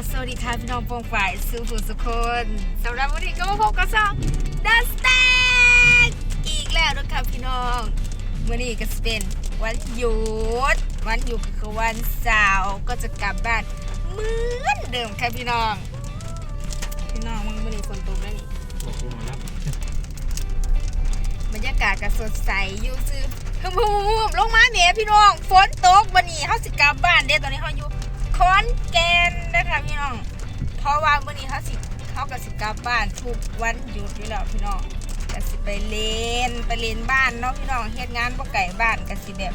บสวัสดีค่ะพี่น้องโปองฝ่ายสุขุสุคนสำหรับวันนี้ก็มาพบกับซองดัสแตกอีกแล้วนะคะพี่น้องวันนี้ก็จะเป็นวันหยุด วันหยุดก็คือวันเสาร์ก็จะกลับบ้านเหมือนเดิมค่ะพี่น้อง พี่น้องมันวันนี้ฝนตกแล้วนี่โอ้โหมาแล้วบรรยากาศก็สดใสอยู่ซื้อฮึมฮึมฮึมลงมาเนี่ยพี่น้องฝนตกวันนี้เขาสิกลับบ้านเด้ตอนนี้เขาอยู่ ขอนแก่นนะคะพี่น้อง เพราะว่าวันนี้เขาสิเขากับสิกลับบ้านทุกวันหยุดอยู่แล้วพี่น้องก็สิไปเล่นไปเล่นบ้านเนาะพี่น้องเฮ็ดงานบ่ไก่บ้านก็สิแบบ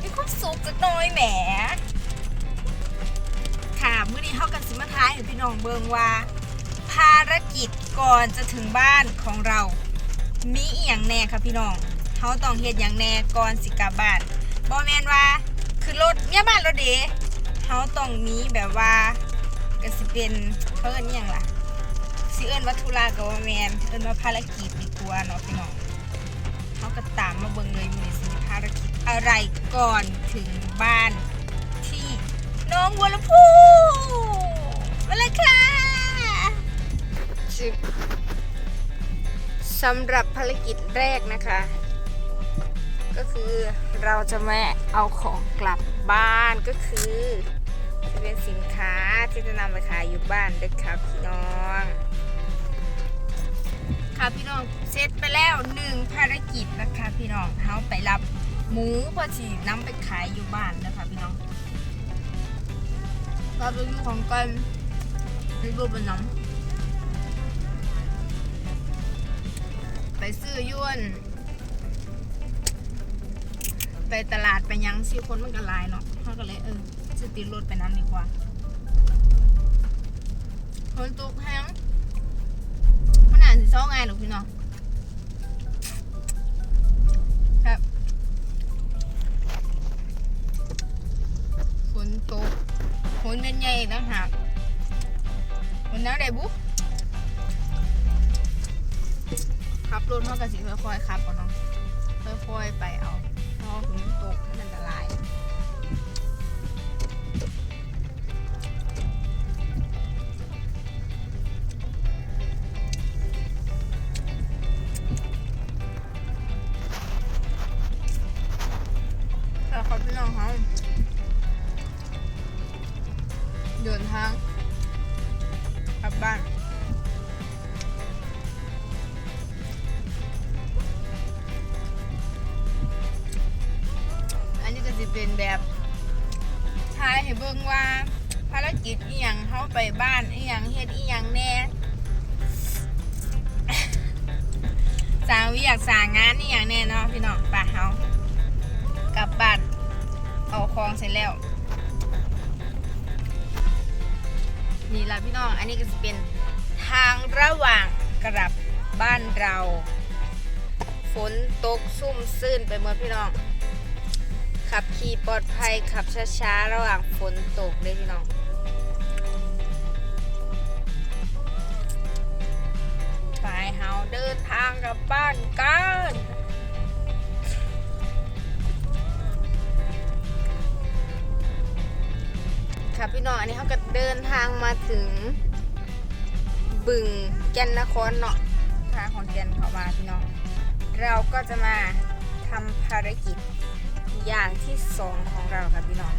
มีความสุขจักหน่อยแหมค่ะมื้อนี้เขากันสิมาท้ายให้พี่น้องเบิ่งว่า ภารกิจก่อนจะถึงบ้านของเรา มีอีหยังแน่ค่ะพี่น้องเขาต้องเฮ็ดอย่างแน่ก่อนสิกลับบ้านบ่แม่นว่าคือรถเมียบ้านรถเด เขาต้องมีแบบว่าก็สิเป็นเขาเอิ้นอิหยังล่ะสิเอิ้นวัตถุลากับว่าแมนเอิ้นว่าภารกิจดีกว่าเนาะพี่น้องเขาก็ตามมาเบิ่งเลยมีสิมีภารกิจอะไรก่อนถึงบ้านที่น้องบัวลำพูมาเลยค่ะสำหรับภารกิจแรกนะคะ ก็คือเราจะมาเอาของกลับบ้านก็คือ เป็นสินค้าที่จะนำไปขายอยู่บ้านเด้อครับพี่น้อง ค่ะพี่น้องเสร็จไปแล้วหนึ่งภารกิจนะคะพี่น้องเขาไปรับหมูพอที่นำไปขายอยู่บ้านนะคะพี่น้องเราไปดูของกันรีบไปน้ำไปซื้อยวนไปตลาดไปยังสิคนมันก็หลายเนาะเขาก็เลยเออ ซื้อติดรถไปนั้นดีกว่าคนตกแฮงมันอ่านสิซ้อง่ายหรอพี่น้องครับฝนตกฝนใหญ่ๆนะฮะฝนน้ำได้บุ๊ขับรถเท่ากับสิค่อยๆขับเอาเนาะค่อยๆไปเอาเพราะถึงตกมันอัน ก กลับบ้านเรา ฝนตกซุ่มซื่นไปหมดพี่น้อง ขับขี่ปลอดภัยขับช้าๆระหว่างฝนตกเลยพี่น้องไปเฮาเดินทางกลับบ้านกันครับพี่น้องอันนี้เขาก็เดินทางมาถึง บึงแก่นนครเนาะทางของแก่นเข้ามาพี่น้อง เราก็จะมาทำภารกิจอย่างที่สองของเราค่ะพี่น้อง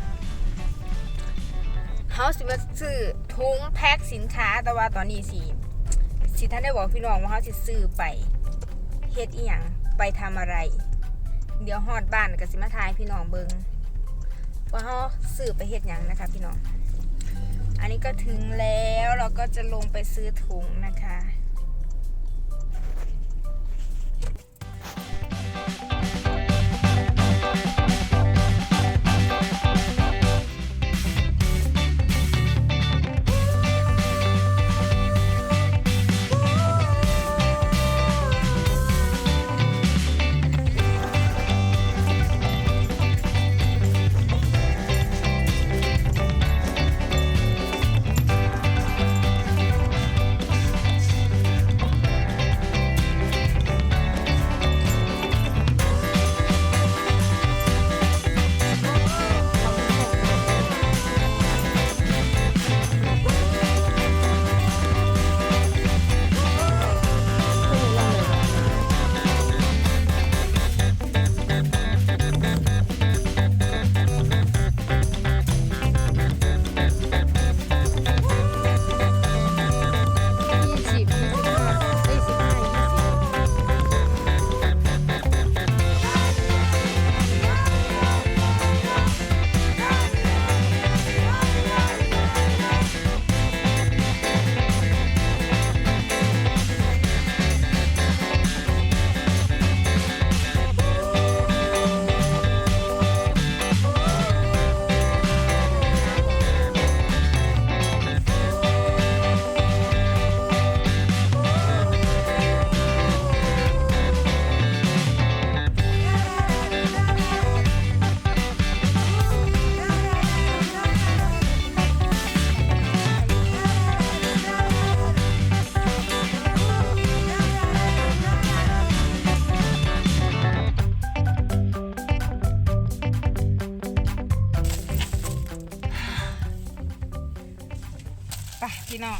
เขาสิมาซื้อถุงแพ็คสินค้าแต่ว่าตอนนี้สิสิท่านได้บอกพี่น้องว่าเขาสิซื้อไปเฮ็ดอีหยังไปทำอะไร เดี๋ยวฮอดบ้านก็สิมาทายพี่น้องเบิงว่าเขาซื้อไปเฮ็ดหยังนะคะพี่น้อง อันนี้ก็ถึงแล้วเราก็จะลงไปซื้อถุงนะคะ น้อง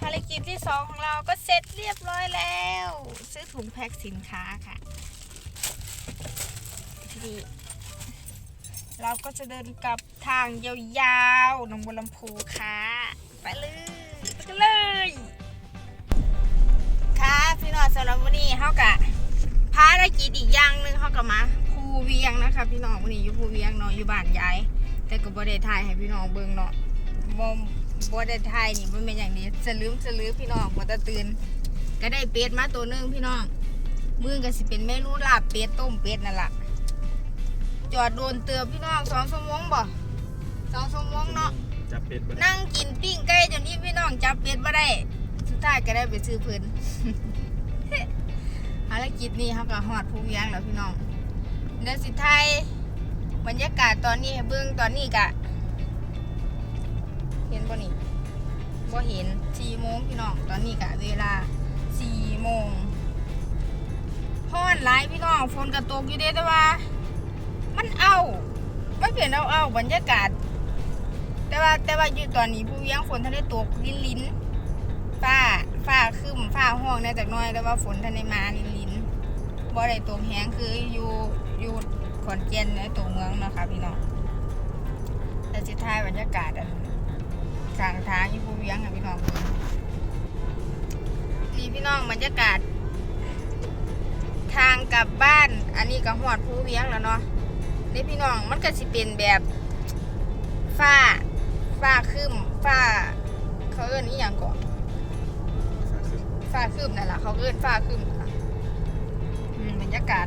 ภารกิจที่สองของเราก็เสร็จเรียบร้อยแล้ว ซื้อถุงแพ็คสินค้าค่ะทีนี้เราก็จะเดินกลับทางยาวๆหนองบัวลำพูค่ะ ไปเลยไปกันเลย ค่ะพี่น้องสำหรับวันนี้เขากะภารกิจอีกอย่างหนึ่งเขากะมาภูเวียงนะคะ พี่น้องวันนี้อยู่ภูเวียงเนาะอยู่บ้านยายแต่ก็บ่ได้ถ่ายให้พี่น้องเบิ่งเนาะบ่ บ่ได้ถ่ายนี่บ่แม่นอย่างนี้สลืมสลือพี่น้องบ่ตะตื่นก็ได้เป็ดมาตัวหนึงพี่น้องมื้อก็สิเป็นเมนูลาบเป็ดต้มเป็ดนั่นล่ะจอดโดนเตือพี่น้องสองชั่วโมงบ่สองชั่วโมงเนาะจับเป็ดบ่ได้นั่งกินปิ้งไก่จนที่พี่น้องจับเป็ดมาได้ สุดท้ายก็ได้ไปซื้อเพิ่นภารกิจนี้เขาก็ฮอดผู้เวียงแล้วพี่น้องเดี๋ยวสิไทยบรรยากาศตอนนี้ให้เบิ่งตอนนี้กะ เห็นบ่นี่บ่เห็นสี่โมงพี่น้อง ตอนนี้กะเวลาสี่โมงฮ้อนหลายพี่น้องฝนกระตกอยู่เด้แต่ว่า มันเอามันเปลี่ยนเอาเอาบรรยากาศ แต่ว่าแต่ว่าอยู่ตอนนี้ผู้เลี้ยงฝนทะเลตกลิ้นลิ้นฟ้าฟ้าครึ้มฟ้าห้องในจากน้อยแต่ว่าฝนทะเลมาลิ้นลิ้นบ่ได้ตกแห้งคืออยู่อยู่ขอนแก่นในตัวเมืองนะคะพี่น้องแต่สิท้ายบรรยากาศอัน ทางทางอยู่ผู้เลี้ยงค่ะพี่น้องนี่พี่น้องบรรยากาศ ทางกลับบ้าน อันนี้ก็หอดผู้เลี้ยงแล้วเนาะนี่พี่น้องมันก็สิเป็นแบบฝ้าฝ้าคืมฝ้า เขาเอิ้นนี่อย่างก่อนฝ้าคืมนั่นแหละเขาเอิ้นฝ้าคืมบรรยากาศ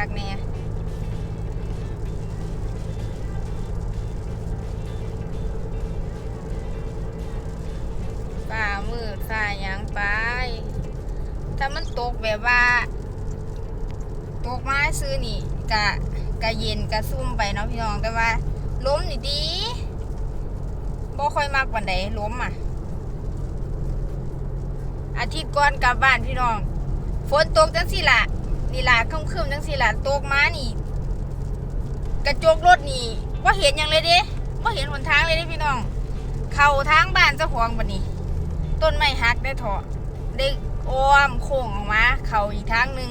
คักแน่ฝ้ามืดฝ้ายังไป ถ้ามันตกแบบว่า ตกมาซื้อนี่กะกะเย็นกะซุ่มไปเนาะพี่น้องแต่ว่าล้มนี่ดีบ่ค่อยมากวันใดล้มอะ อาทิตย์ก่อนกลับบ้านพี่น้อง ฝนตกจังสิละ นี่ล่ะค่ำๆจังสิละตกมานี่ กระจกรถนี่ว่าเห็นยังเลยเด้ว่าเห็นหนทางเลยเด้พี่น้อง เข้าทางบ้านเจ้าของบัดนี้ ต้นไม้หักได้เถาะได้อ้อมโค้งออกมา เข้าอีกทางหนึ่ง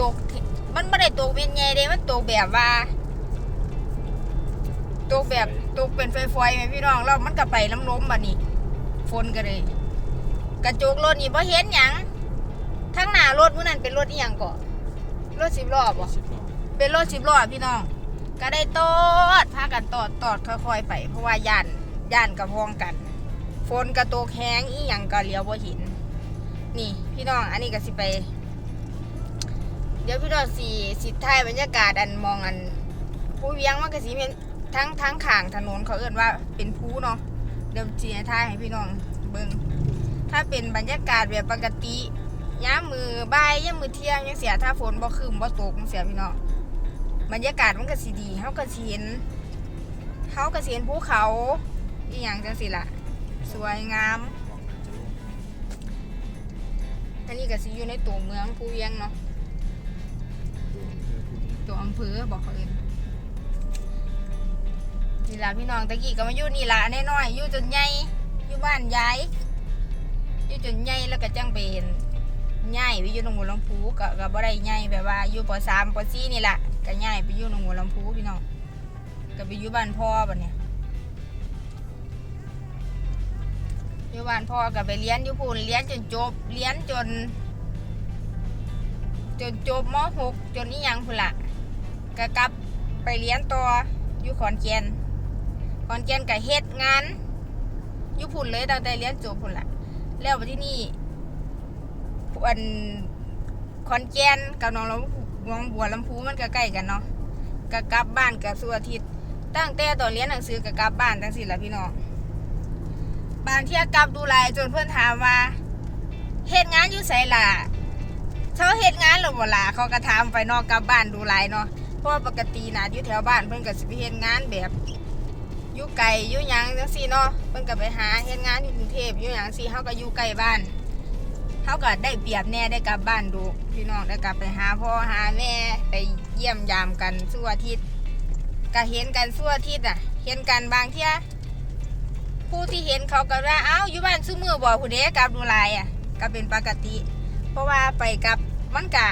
ตกมันไม่ได้ตกเป็นไงเด้มันตกแบบว่าตกแบบตกเป็นไฟฟอยไหมพี่น้องแล้วมันก็ไปน้ำล้มบัดนี้ ฝนก็เลย กระจกรถนี่พอเห็นหยัง ทั้งหน้ารถมื้อนั้นเป็นรถอีหยังก่อรถสิบล้อบ่สิบล้อเป็นรถสิบล้อพี่น้อง ก็ได้ตอดพากันตอดตอดค่อยๆไป เพราะว่าย่านย่านกระพองกันฝนกระตกแห้งอีหยังก็เลี้ยวบ่เห็นนี่ พี่น้องอันนี้ก็สิไป เดี๋ยวพี่น้องสิสิถ่ายบรรยากาศอันมองอันผู้เวียงมันก็สิเป็นทั้งทั้งข้างถนนเขาเอิ้นว่าเป็นภูเนาะเดี๋ยวสิให้ถ่ายให้พี่น้องเบิ่งถ้าเป็นบรรยากาศแบบปกติ ย้ามมือบ่ายย้ามมือเที่ยงยังเสียถ้าฝนบ่คืมบ่ตกจังเสียพี่น้องบรรยากาศมันก็สิดีเฮาก็สิเห็นเฮาก็สิเห็นภูเขาอีหยังจังซี่ล่ะ สวยงามอันนี้ก็สิอยู่ในตัวเมืองภูเวียงเนาะตัวอำเภอบอกเขาเองนี่ล่ะพี่น้องตะกี้ก็มาอยู่นี่ล่ะน้อยๆอยู่จนใหญ่อยู่บ้านยายอยู่จนใหญ่แล้วก็จังไปเห็น ใหญ่ไปอยู่หนองบัวลำพูก็ก็บ่ได้ใหญ่แบบว่าอยู่ปสามปสี่นี่แหละก็ใหญ่ไปอยู่หนองบัวลำพูพี่น้องก็ไปอยู่บ้านพ่อบัดเนี่ยอยู่บ้านพ่อก็ไปเรียนอยู่พูนเรียนจนจบเรียนจน จนจบม .6 จนนี่ยังพุ่นละก็กลับไปเรียนต่ออยู่ขอนแก่นขอนแก่นก็เฮ็ดงานอยู่พุ่นเลยตั้งแต่เรียนจบพุ่นละแล้วไปที่นี่ อันขอนแก่นกับหน้องลำน้องบัวลำพูมันก็ใกล้กันเนาะก็กลับบ้านกับสุอาทิตย์ตั้งแต่ตอนเรียนหนังสือก็กลับบ้านจังสิละพี่น้องบางเที่ยกลับดูไลจนเพื่อนถามว่าเฮ็ดงานอยู่ไสล่ะเขาเฮ็ดงานหรือบ่ล่ะเขาก็ถามไปนอกกลับบ้านดูหลเนาะเพราะว่าปกตินะอยู่แถวบ้านเพิ่อนก็สิไปเฮ็ดงานแบบอยู่ไกลอยู่หยังจังซี่เนาะเพิ่นก็ไปหาเฮ็ดงานอยู่กรุงเทพอยู่หยังซี่เฮาก็อยู่ใกล้บ้าน เขาก็ได้เปรียบแน่ได้กลับบ้านดูพี่น้องได้กลับไปหาพ่อหาแม่ไปเยี่ยมยามกันทั่วอาทิตย์ก็เห็นกันทั่วอาทิตย์อะ เห็นกันบางเที่ยผู้ที่เห็นเขาก็ว่าเอ้าอยู่บ้านซื้อมือบ่ผู้เด็กลับดูลายอะ ก็เป็นปกติ เพราะว่าไปกับมันกะ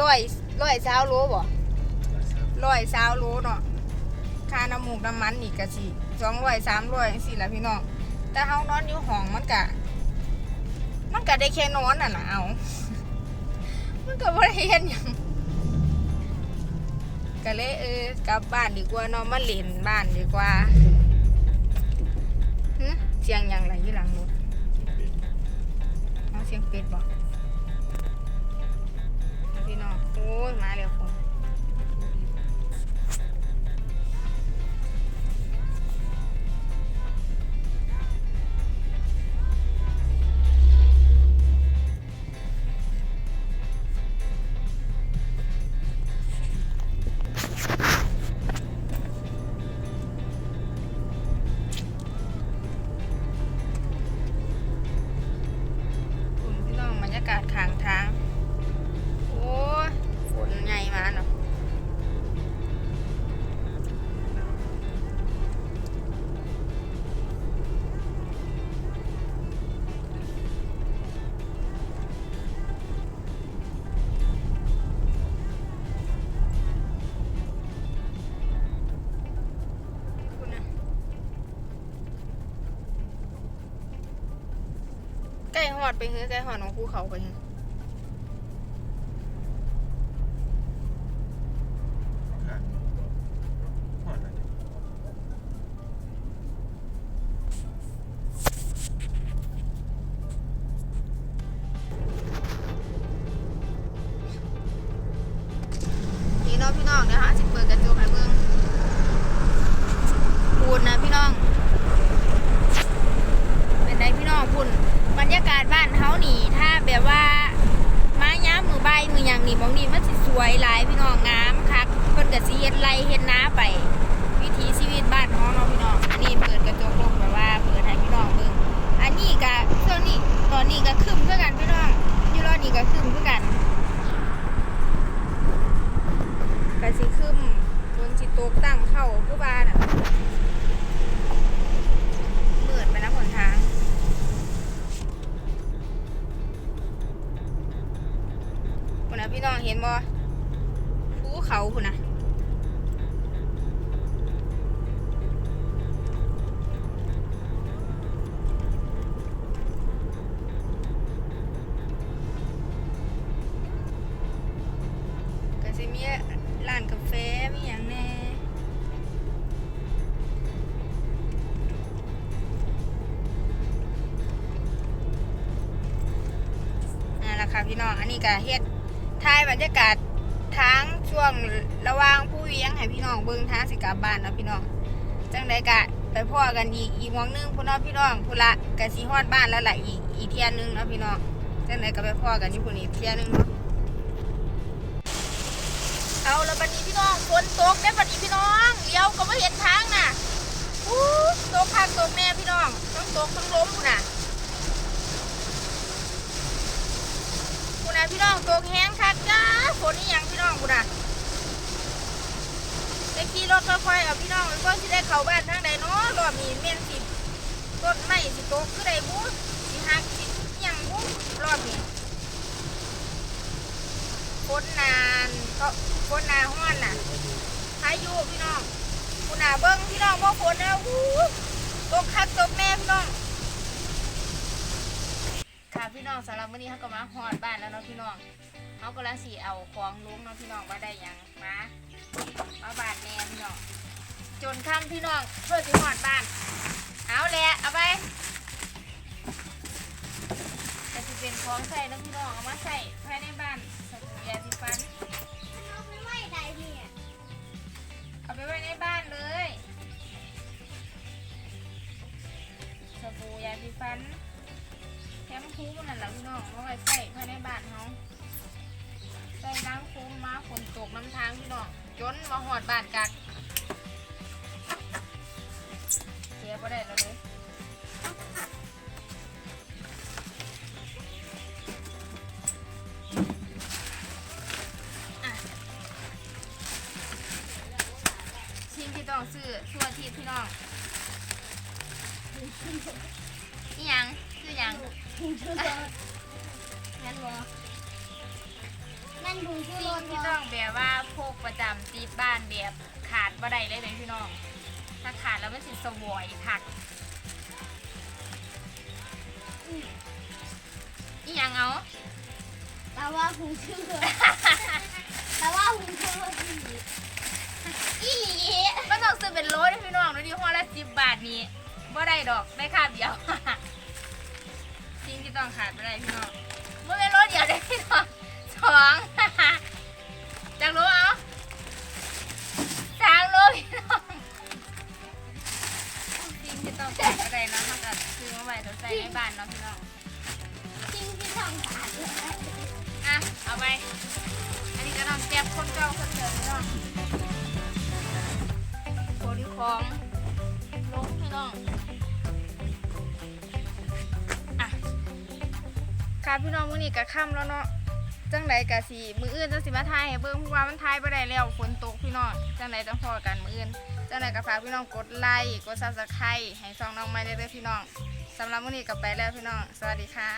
ร้อยร้อยเช้าโลบ่ร้อยเช้าโลเนาะค่าน้ำมูกน้ำมันนี่ก็สิสองร้อยสามร้อยสิละพี่น้องแต่เฮานอนอยู่ห้องมันกะ มันก็ได้แค่นอนอะนะเอา มันก็บ่ได้เห็นหยังก็เลยเออกลับบ้านดีกว่านอนมาเล่นบ้านดีกว่าหึเสียงหยังไรอยู่หลังรถเอาเสียงเป็ดบ่พี่น้องโอ้ยมาแล้ว หอดไปเฮือใกลหอดของภูเขาไปเฮือนี่เนาะพี่น้องเดี๋ยวหาสิเปิดกระจกให้เบิ่งพูนนะพี่น้อง เป็นไงพี่น้องพูน รรยากาศบ้านเฮานี่ ถ้าแบบว่ามาย้ามือใบมืออย่างนี่มองนี่มันสิสวยหลายพี่น้องงามคักเพิ่นก็สิเฮ็ดไรเฮ็ดน้าไป วิถีชีวิตบ้านเฮาเนาะพี่น้องอันนี้เปิดกระจกลงแบบว่าเปิดให้พี่น้องเบิ่งอันนี้ก็ช่วงนี้ตอนนี้ก็ครึ้มคือกันพี่น้องอยู่รอดนี่ก็ครึ้มคือกันกะสิขึ้นบนสิโตกตั้งเข้าผู้บ้านอะ บ่ภูเขาคุณนะก็สิมีร้านกาแฟมีอย่างแน่นั่นแหละค่ะพี่น้อง อันนี้ก็เฮ็ด ถ่ายบรรยากาศทางช่วงระหว่างผู้เวียงให้พี่น้องเบิ่งทางสิกลับบ้านเนาะพี่น้องจังใดกะไปพ่อกันอีกอีกหมองหนึงพุ่นเนาะพี่น้องพุ่นละกะสิฮอดบ้านแล้วล่ะอีกอีกเที่ยหนึงเนาะพี่น้องจังใดก็ไปพ่อกันอยู่พุ่นอีกเที่ยหนึงเนาะเอาแล้วบัดนี้พี่น้องฝนตกได้บัดนี้พี่น้องเลี้ยวก็ไม่เห็นทางน่ะอู้ตกคักตกแน่พี่น้องต้องตกต้องล้ม พี่น้องตกแห้งคักจ้าฝนนี่ยังพี่น้องพุ่นะได้ขี่รถค่อยๆเอาพี่น้องมันก็สิได้เข้าบ้านทางใดเนาะรอบนี้แม่นสิต้นไม้สิตกคือได้บุสิหักสิยังบุรอบนี้ฝนนานก็ฝนนาฮ้อนน่ะพายุพี่น้องคุณน่ะเบิ่งพี่น้องบ่ฝนแล้วอู้ตกคักตกแน่พี่น้อง ค่ะพี่น้องสำหรับวันนี้เขาก็มาฮอดบ้านแล้วเนาะพี่น้องเขาก็แล้วสิเอาของลุงเนาะพี่น้องว่าได้หยังมามาบ้านแม่พี่น้องจนค่ำพี่น้องเพื่อสิหอดบ้าน เอาแหละเอาไปแต่ที่เป็นของใส่แล้วพี่น้องเอามาใส่ภายในบ้านสบู่ยาสีฟันเอาไปไว้ในบ้านเลยสบู่ยาสีฟัน แคมพูนั่นแหละพี่น้องเอาไว้ใส่ภายในบ้านเขาใส่น้ำค้มมาฝนตกน้ำทางพี่น้องจนมาหอดบาดกัก ยังเอาแต่ว่าถุงชูรสแต่ว่าถุงชูรสอีหลีก็ต้องซื้อเป็นโลเลยพี่น้องดูดิหัวละสิบบาทนี้บ่ได้ดอกได้ค่าเดียวสิ่งที่ต้องขาดบ่ได้พี่น้องบ่เป็นโลเดียวได้พี่น้องสองจากโลเอาสามโลพี่น้องสิ่งที่ต้องขาดบ่ได้เนาะมันก็ซื้อมาไว้ตัวใส่ในบ้านเนาะพี่น้องจริงที่ต้ องกาดอะ เอาไป อันนี้ก็ต้องเก็บคนเก่าคนเดิมน้องคนของลงพี่น้องอะค่ะพี่น้องมื้อนี้ก็ค่ำแล้วเนาะจังใดก็สิมื้ออื่นจังสิมาถ่ายให้เบิ่งเพราะว่ามันถ่ายบ่ได้แล้วฝนตกพี่น้องจังใดต้องพอกันมืออื่นจังใดก็ฝากพี่น้องกดไลค์กด Subscribe ให้ช่องน้องใหม่ได้เด้อพี่น้องสำหรับมื้อนี้ก็ไปแล้วพี่น้อง สวัสดีค่ะ